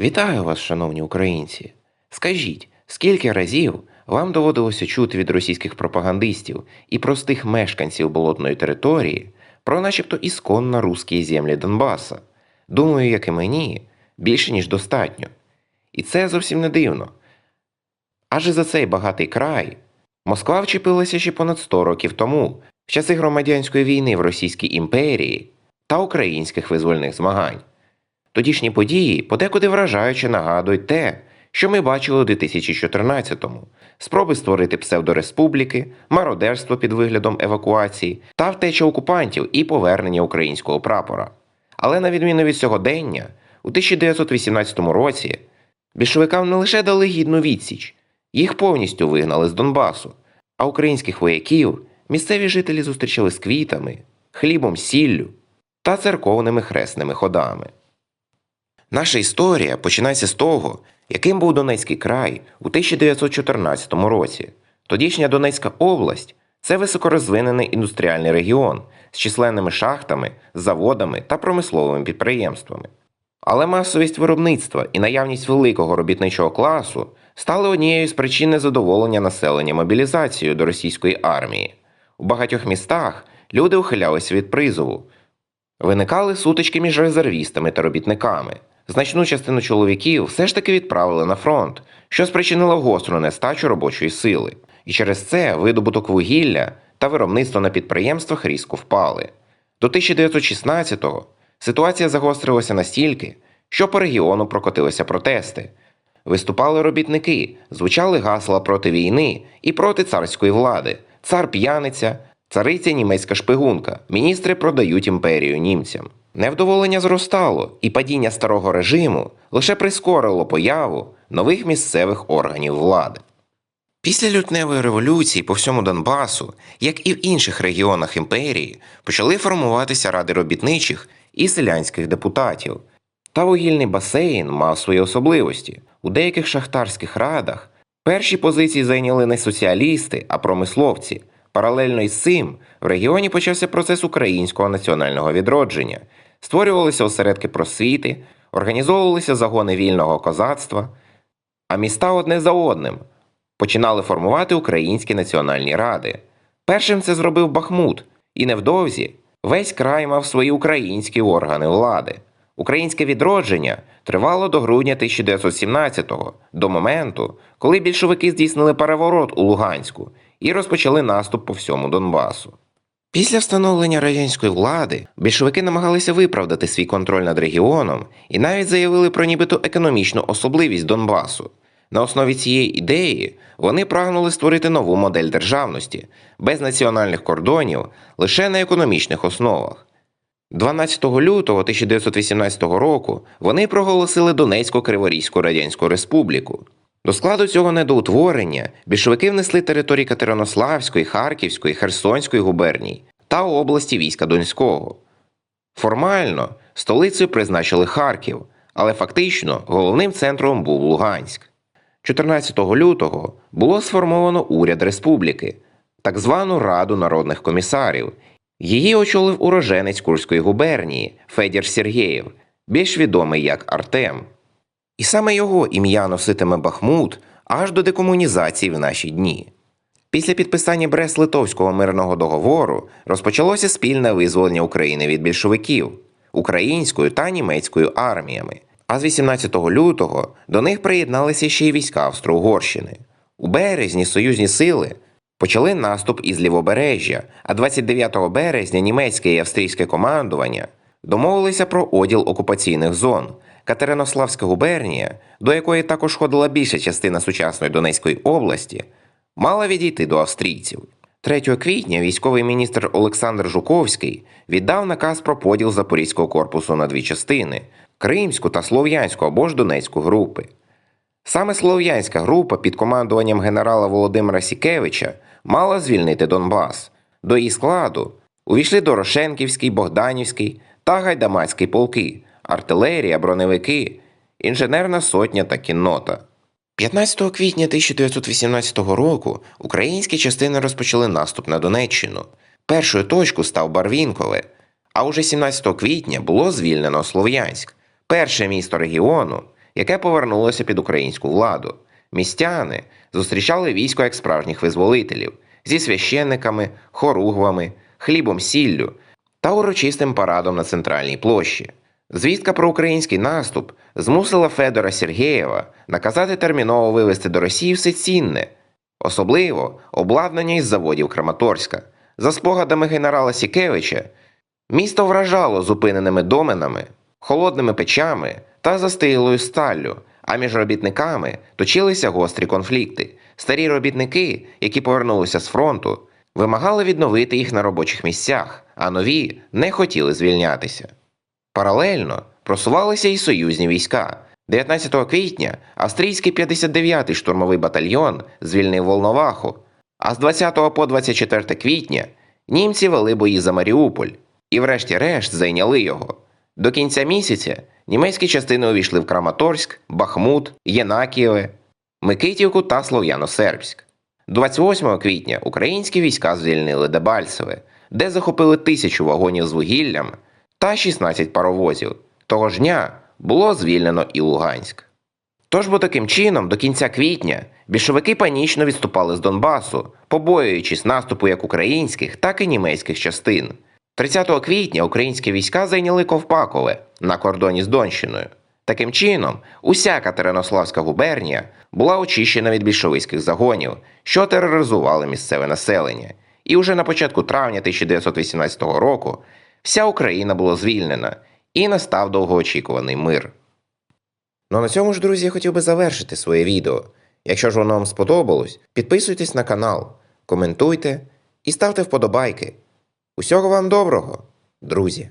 Вітаю вас, шановні українці. Скажіть, скільки разів вам доводилося чути від російських пропагандистів і простих мешканців болотної території про начебто ісконно русські землі Донбаса? Думаю, як і мені, більше ніж достатньо. І це зовсім не дивно. Адже за цей багатий край Москва вчепилася ще понад 100 років тому, в часи громадянської війни в Російській імперії та українських визвольних змагань. Тодішні події подекуди вражаюче нагадують те, що ми бачили у 2014-му: спроби створити псевдореспубліки, мародерство під виглядом евакуації та втеча окупантів і повернення українського прапора. Але на відміну від сьогодення, у 1918 році більшовикам не лише дали гідну відсіч, їх повністю вигнали з Донбасу, а українських вояків місцеві жителі зустрічали з квітами, хлібом, сіллю та церковними хресними ходами. Наша історія починається з того, яким був Донецький край у 1914 році. Тодішня Донецька область це високорозвинений індустріальний регіон з численними шахтами, заводами та промисловими підприємствами. Але масовість виробництва і наявність великого робітничого класу стали однією з причин незадоволення населення мобілізацією до російської армії. У багатьох містах люди ухилялися від призову, Виникали сутички між резервістами та робітниками. Значну частину чоловіків все ж таки відправили на фронт, що спричинило гостру нестачу робочої сили. І через це видобуток вугілля та виробництво на підприємствах різко впали. До 1916-го ситуація загострилася настільки, що по регіону прокотилися протести. Виступали робітники, звучали гасла проти війни і проти царської влади. Цар п'яниця, цариця німецька шпигунка, міністри продають імперію німцям. Невдоволення зростало, і падіння старого режиму лише прискорило появу нових місцевих органів влади. Після лютневої революції по всьому Донбасу, як і в інших регіонах імперії, почали формуватися ради робітничих і селянських депутатів. Та вугільний басейн мав свої особливості. У деяких шахтарських радах перші позиції зайняли не соціалісти, а промисловці. Паралельно із цим в регіоні почався процес українського національного відродження, створювалися осередки просвіти, організовувалися загони вільного козацтва, а міста одне за одним починали формувати українські національні ради. Першим це зробив Бахмут, і невдовзі весь край мав свої українські органи влади. Українське відродження тривало до грудня 1917-го, до моменту, коли більшовики здійснили переворот у Луганську і розпочали наступ по всьому Донбасу. Після встановлення радянської влади більшовики намагалися виправдати свій контроль над регіоном і навіть заявили про нібито економічну особливість Донбасу. На основі цієї ідеї вони прагнули створити нову модель державності без національних кордонів лише на економічних основах. 12 лютого 1918 року вони проголосили Донецьку Криворізьку Радянську Республіку. До складу цього недоутворення більшовики внесли території Катеринославської, Харківської, Херсонської губерній та області війська Донського. Формально столицею призначили Харків, але фактично головним центром був Луганськ. 14 лютого було сформовано уряд республіки, так звану Раду народних комісарів. Її очолив уроженець Курської губернії Федір Сергєєв, більш відомий як Артем. І саме його ім'я носитиме Бахмут аж до декомунізації в наші дні. Після підписання Брест-Литовського мирного договору розпочалося спільне визволення України від більшовиків українською та німецькою арміями. А з 18 лютого до них приєдналися ще й війська Австро-Угорщини. У березні союзні сили почали наступ із лівобережжя, а 29 березня німецьке і австрійське командування домовилися про оділ окупаційних зон. Катеринославська губернія, до якої також ходила більша частина сучасної Донецької області, мала відійти до австрійців. 3 квітня військовий міністр Олександр Жуковський віддав наказ про поділ Запорізького корпусу на дві частини Кримську та Слов'янську або ж Донецьку групи. Саме Слов'янська група під командуванням генерала Володимира Сікевича мала звільнити Донбас. До її складу увійшли Дорошенківський, Богданівський та Гайдамацький полки, артилерія, броневики, інженерна сотня та кіннота. 15 квітня 1918 року українські частини розпочали наступ на Донеччину. Першою точкою став Барвінкове, а уже 17 квітня було звільнено Слов'янськ, перше місто регіону, яке повернулося під українську владу. Містяни зустрічали військо як справжніх визволителів зі священниками, хоругвами, хлібом сіллю та урочистим парадом на центральній площі. Звістка про український наступ змусила Федора Сергєєва наказати терміново вивезти до Росії все цінне, особливо обладнання із заводів Краматорська. За спогадами генерала Сікевича, місто вражало зупиненими доменами, холодними печами та застиглою сталлю, а між робітниками точилися гострі конфлікти. Старі робітники, які повернулися з фронту, вимагали відновити їх на робочих місцях, а нові не хотіли звільнятися. Паралельно просувалися і союзні війська. 19 квітня австрійський 59-й штурмовий батальйон звільнив Волноваху, а з 20 по 24 квітня німці вели бої за Маріуполь і, врешті-решт, зайняли його. До кінця місяця німецькі частини увійшли в Краматорськ, Бахмут, Єнакієве, Микитівку та Слов'яно-Сербськ. 28 квітня українські війська звільнили Дебальцеве, де захопили тисячу вагонів з вугіллям та 16 паровозів. Того ж дня було звільнено і Луганськ. Тож бо таким чином, до кінця квітня, більшовики панічно відступали з Донбасу, побоюючись наступу як українських, так і німецьких частин. 30 квітня українські війська зайняли Ковпакове на кордоні з Донщиною. Таким чином, уся Катеринославська губернія була очищена від більшовицьких загонів, що тероризували місцеве населення. І уже на початку травня 1918 року вся Україна була звільнена і настав довгоочікуваний мир. Ну а на цьому ж, друзі, я хотів би завершити своє відео. Якщо ж воно вам сподобалось, підписуйтесь на канал, коментуйте і ставте вподобайки. Усього вам доброго, друзі!